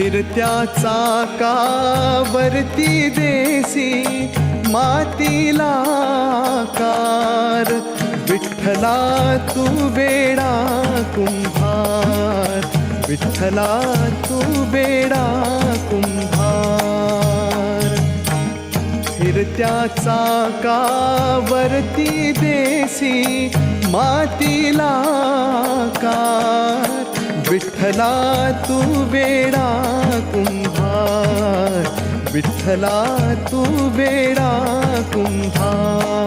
फिरत्या चाकावरती देसी मातीला कार विठ्ठला तू बेडा कुंभार. विठ्ठला तू बेडा कुंभार. फिरत्या चाकावरती देसी मातीला विठ्ठला तू वेडा कुंभार विठ्ठला तू वेडा कुंभार.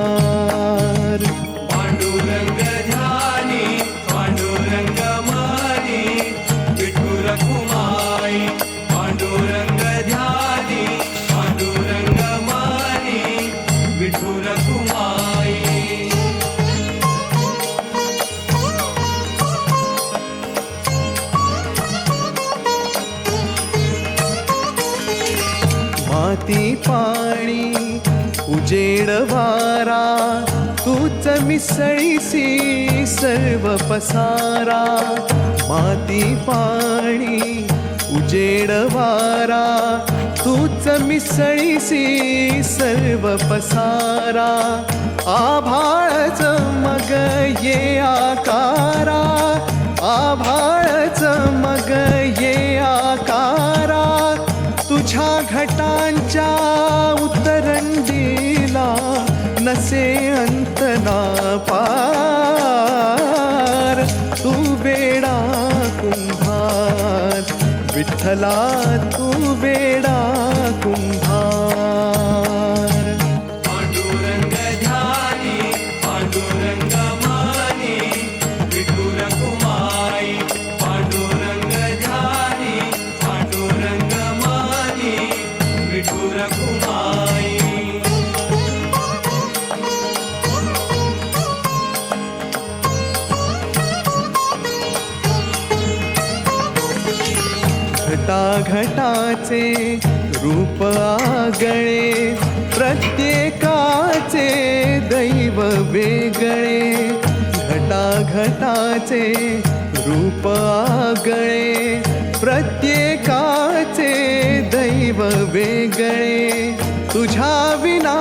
माती पाणी उजेड वारा तूच मिसळीसी सर्व पसारा. माती पाणी उजेड वारा तूच मिसळीसी सर्व पसारा. आभा घाटांच्या उत्तरंडीला नसे अंत ना पार तू बेडा कुंभार विठ्ठला तू बेडा कुंभार घटाघटाचे रूप आगळे प्रत्येकाचे दैव वेगळे. घटाघटाचे रूप आगळे प्रत्येकाचे दैव वेगळे. तुझ्या विना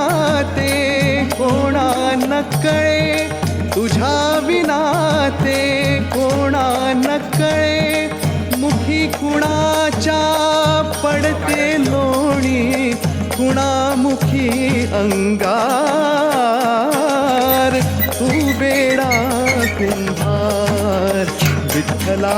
ते कोणा नकळे तुझ्या विना ते मुखी अंगार तू बेडा कुंभार विठ्ठला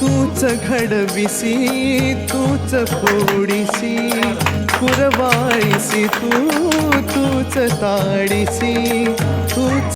तूच घडविसी तूच फोडीसी पुरवायसी तू तूच ताडीसी तूच